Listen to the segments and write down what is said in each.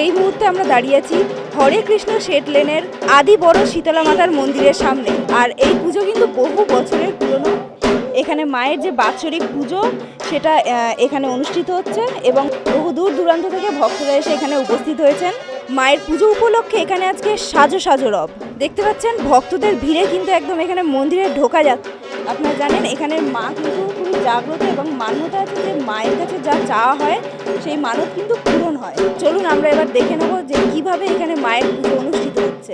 এই মুহূর্তে আমরা দাঁড়িয়ে আছি হরে কৃষ্ণ শেট লেনের আদি বড় শীতলা মাতার মন্দিরের সামনে। আর এই পুজো কিন্তু বহু বছরের পুরনো। এখানে মায়ের যে বাৎসরিক পুজো, সেটা এখানে অনুষ্ঠিত হচ্ছে এবং বহু দূর দূরান্ত থেকে ভক্তরা এসে এখানে উপস্থিত হয়েছেন। মায়ের পুজো উপলক্ষে এখানে আজকে সাজো সাজো রব। দেখতে পাচ্ছেন, ভক্তদের ভিড়ে কিন্তু একদম এখানে মন্দিরে ঢোকা যাচ্ছে আপনারা জানেন, এখানে মা কিন্তু খুবই জাগ্রত এবং মান্যতা আছে যে মায়ের কাছে যা চাওয়া হয়, সেই মানত কিন্তু পূরণ হয়। চলুন আমরা এবার দেখে নেব যে কীভাবে এখানে মায়ের পুজো অনুষ্ঠিত হচ্ছে।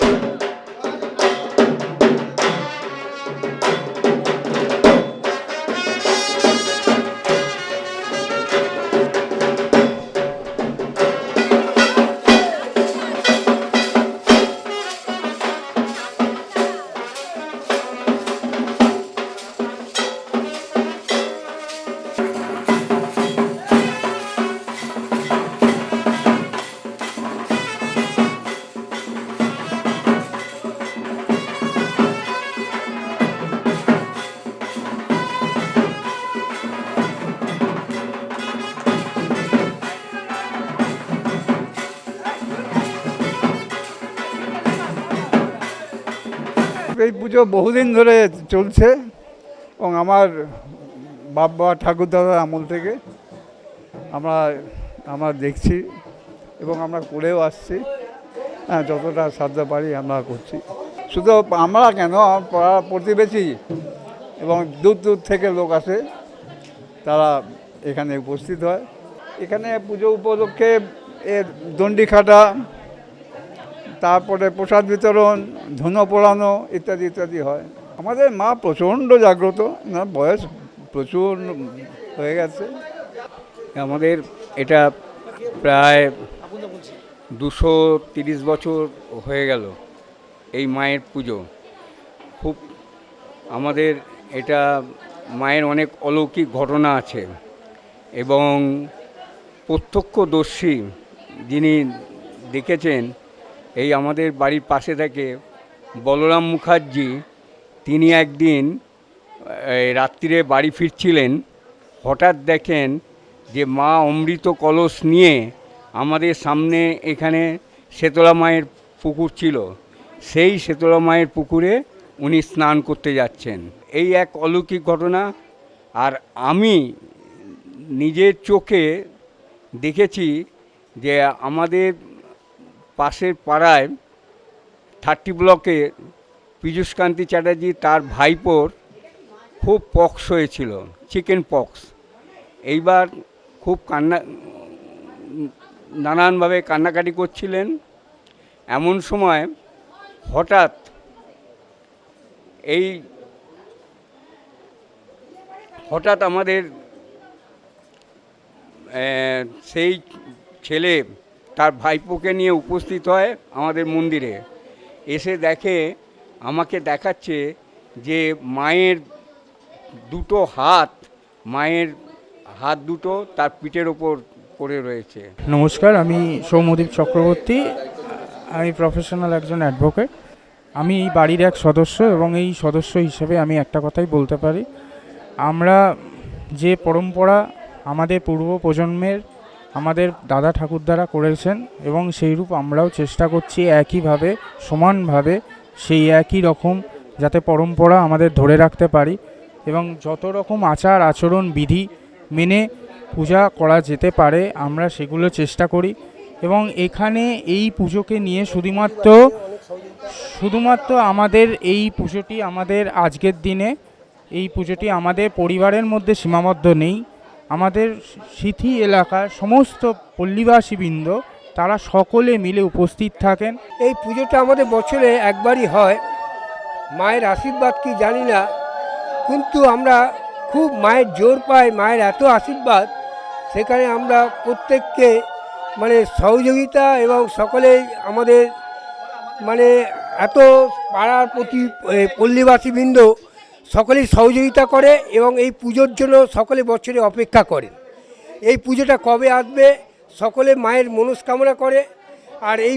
এই পুজো বহুদিন ধরে চলছে এবং আমার বাবা ঠাকুরদাদার আমল থেকে আমরা আমরা দেখছি এবং আমরা করেও আসছি। হ্যাঁ যতটা সাধ্য পারি আমরা করছি। শুধু আমরা কেন? পাড়া প্রতিবেশী এবং দূর দূর থেকে লোক আসে, তারা এখানে উপস্থিত হয়। এখানে পুজো উপলক্ষে এর দণ্ডি খাটা তারপরে প্রসাদ বিতরণ, ধুনো পোড়ানো ইত্যাদি ইত্যাদি হয়। আমাদের মা প্রচণ্ড জাগ্রত, না, বয়স প্রচুর হয়ে গেছে। আমাদের এটা প্রায় দুশো তিরিশ বছর হয়ে গেল এই মায়ের পুজো। খুব আমাদের এটা মায়ের অনেক অলৌকিক ঘটনা আছে এবং প্রত্যক্ষদর্শী যিনি দেখেছেন এই আমাদের বাড়ির পাশে থেকে বলরাম মুখার্জি, তিনি একদিন রাত্রিরে বাড়ি ফিরছিলেন। হঠাৎ দেখেন যে মা অমৃত কলস নিয়ে আমাদের সামনে এখানে শেতলা মায়ের পুকুর ছিল। সেই শেতলা মায়ের পুকুরে উনি স্নান করতে যাচ্ছেন। এই এক অলৌকিক ঘটনা। আর আমি নিজের চোখে দেখেছি যে আমাদের পাশের পাড়ায় থার্টি ব্লকে পীযূষকান্তি চ্যাটার্জি তার ভাইপোর খুব পক্স হয়েছিল, চিকেন পক্স। এইবার খুব কান্না, নানানভাবে কান্নাকাটি করছিলেন। এমন সময় হঠাৎ এই, হঠাৎ আমাদের সেই ছেলে তার ভাইপোকে নিয়ে উপস্থিত হয় আমাদের মন্দিরে। এসে দেখে, আমাকে দেখাচ্ছে যে মায়ের দুটো হাত, মায়ের হাত দুটো তার পিঠের ওপর পড়ে রয়েছে। নমস্কার, আমি সৌমদীপ চক্রবর্তী। আমি প্রফেশনাল একজন অ্যাডভোকেট আমি এই বাড়ির এক সদস্য এবং এই সদস্য হিসেবে আমি একটা কথাই বলতে পারি। আমরা যে পরম্পরা আমাদের পূর্ব প্রজন্মের আমাদের দাদা ঠাকুরদারা করেছেন এবং সেইরূপ আমরাও চেষ্টা করছি একইভাবে, সমানভাবে, সেই একই রকম যাতে পরম্পরা আমাদের ধরে রাখতে পারি এবং যত রকম আচার, আচরণ, বিধি মেনে পূজা করা যেতে পারে, আমরা সেগুলো চেষ্টা করি এবং এখানে এই পুজোকে নিয়ে শুধুমাত্র শুধুমাত্র আমাদের এই পুজোটি আমাদের আজকের দিনে, এই পুজোটি আমাদের পরিবারের মধ্যে সীমাবদ্ধ নেই। আমাদের সিথি এলাকার সমস্ত পল্লীবাসীবৃন্দ, তারা সকলে মিলে উপস্থিত থাকেন। এই পুজোটা আমাদের বছরে একবারই হয়। মায়ের আশীর্বাদ কি জানি না। কিন্তু আমরা খুব মায়ের জোর পাই, মায়ের এত আশীর্বাদ। সেখানে আমরা প্রত্যেককে মানে সহযোগিতা এবং সকলেই আমাদের মানে এত পাড়ার প্রতি পল্লীবাসীবৃন্দ সকলেই সহযোগিতা করে এবং এই পুজোর জন্য সকলে বছরে অপেক্ষা করে। এই পুজোটা কবে আসবে, সকলে মায়ের মনস্কামনা করে আর এই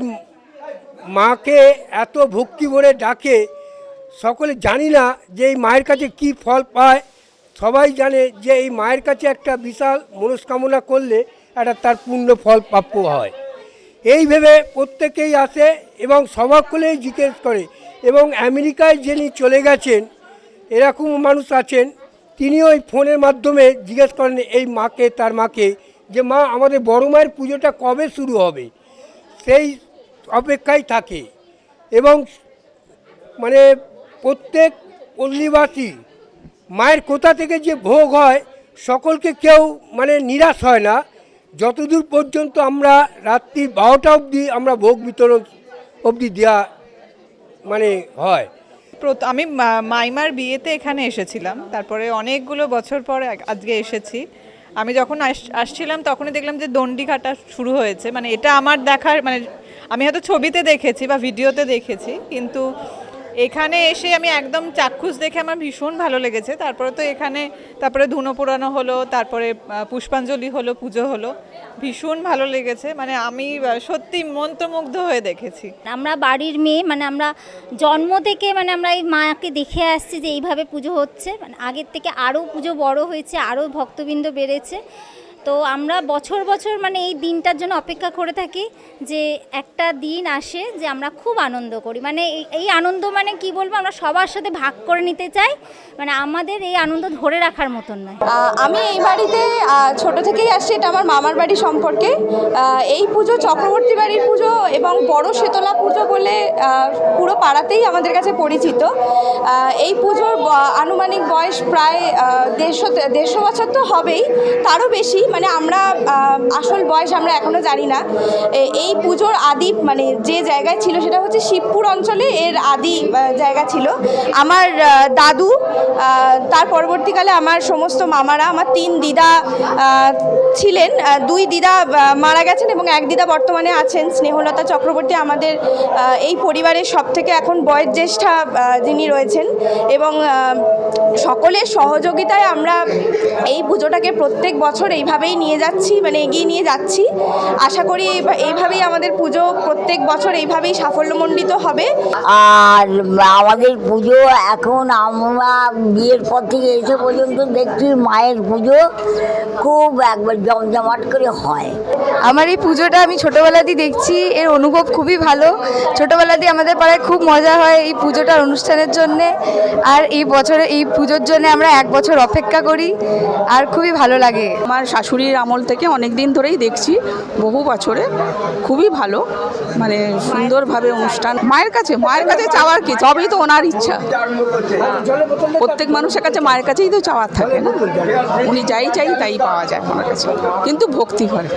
মাকে এত ভক্তি ভরে ডাকে, সকলে জানি না যে এই মায়ের কাছে কি ফল পায়। সবাই জানে যে এই মায়ের কাছে একটা বিশাল মনস্কামনা করলে একটা তার পূর্ণ ফল প্রাপ্য হয়। এই ভেবে প্রত্যেকেই আসে এবং সকলেই জিজ্ঞেস করে এবং আমেরিকায় যিনি চলে গেছেন এরকম মানুষ আছেন, তিনি ওই ফোনের মাধ্যমে জিজ্ঞেস করেন, এই মাকে, তার মাকে, যে মা, আমাদের বড় মায়ের পুজোটা কবে শুরু হবে? সেই অপেক্ষায় থাকে। এবং মানে প্রত্যেক পল্লীবাসী মায়ের কোথা থেকে যে ভোগ হয়, সকলকে কেউ মানে নিরাশ হয় না। যতদূর পর্যন্ত আমরা রাত্রি বারোটা অবধি আমরা ভোগ বিতরণ অবধি দেওয়া মানে হয় আমি মাইমার বিয়েতে এখানে এসেছিলাম। তারপরে অনেকগুলো বছর পর আজকে এসেছি। আমি যখন আস- আসছিলাম, তখনই দেখলাম যে দণ্ডি কাটা শুরু হয়েছে। মানে এটা আমার দেখার মানে আমি হয়তো ছবিতে দেখেছি বা ভিডিওতে দেখেছি, কিন্তু এখানে এসে আমি একদম চাক্ষুষ দেখে আমার ভীষণ ভালো লেগেছে। তারপরে তো এখানে, তারপরে ধুনো পোড়ানো হলো, তারপরে পুষ্পাঞ্জলি হলো, পুজো হলো। ভীষণ ভালো লেগেছে। মানে আমি সত্যি মন্ত্রমুগ্ধ হয়ে দেখেছি। আমরা বাড়ির মেয়ে মানে আমরা জন্ম থেকে মানে আমরা এই মাকে দেখে আসছি যে এইভাবে পুজো হচ্ছে। মানে আগের থেকে আরও পুজো বড় হয়েছে, আরও ভক্তবৃন্দ বেড়েছে। তো আমরা বছর বছর মানে এই দিনটার জন্য অপেক্ষা করে থাকি যে একটা দিন আসে যে আমরা খুব আনন্দ করি। মানে এই- আনন্দ মানে কি বলব? আমরা সবার সাথে ভাগ করে নিতে চাই। মানে আমাদের এই আনন্দ ধরে রাখার মতন নয়। আমি এই বাড়িতে ছোট থেকেই আসছি। এটা আমার মামার বাড়ি সম্পর্কে। এই পুজো চক্রবর্তী বাড়ির পুজো এবং বড় শীতলা পুজো বলে পুরো পাড়াতেই আমাদের কাছে পরিচিত। এই পুজোর আনুমানিক বয়স প্রায় দেড়শো দেড়শো বছর তো হবেই। তারও বেশি মানে আমরা আসল বয়স আমরা এখনও জানি না। এই পুজোর আদি মানে যে জায়গায় ছিল সেটা হচ্ছে শিবপুর অঞ্চলে এর আদি জায়গা ছিল। আমার দাদু তার পরবর্তীকালে আমার সমস্ত মামারা, আমার তিন দিদা ছিলেন। দুই দিদা মারা গেছেন এবং এক দিদা বর্তমানে আছেন। স্নেহলতা চক্রবর্তী আমাদের এই পরিবারের সব থেকে এখন বয়োজ্যেষ্ঠা যিনি রয়েছেন এবং সকলের সহযোগিতায় আমরা পুজোটাকে প্রত্যেক বছর এইভাবেই নিয়ে যাচ্ছি মানে এগিয়ে নিয়ে যাচ্ছি। আশা করি এইভাবেই আমাদের পুজো প্রত্যেক বছর এইভাবেই সাফল্যমণ্ডিত হবে। আর আমাদের পুজো এখন আমরা বিয়ের পর থেকে এসে পর্যন্ত দেখছি মায়ের পুজো খুব একবার জমজমাট করে হয়। আমার এই পুজোটা আমি ছোটোবেলাতেই দেখছি এর অনুভব খুবই ভালো। ছোটোবেলাতেই আমাদের পাড়ায় খুব মজা হয় এই পুজোটার অনুষ্ঠানের জন্যে। আর এই বছরে এই পুজোর জন্য আমরা এক বছর অপেক্ষা করি। আর খুবই ভালো লাগে। আমার শাশুড়ির আমল থেকে অনেক দিন ধরেই দেখছি, বহু বছরে। খুবই ভালো মানে সুন্দরভাবে অনুষ্ঠান। মায়ের কাছে মায়ের কাছে চাওয়ার কি? সবই তো ওনার ইচ্ছা। প্রত্যেক মানুষের কাছে মায়ের কাছেই তো চাওয়ার থাকে না। উনি যাই চাই তাই পাওয়া যায় ওনার কাছে। কিন্তু ভক্তি করে।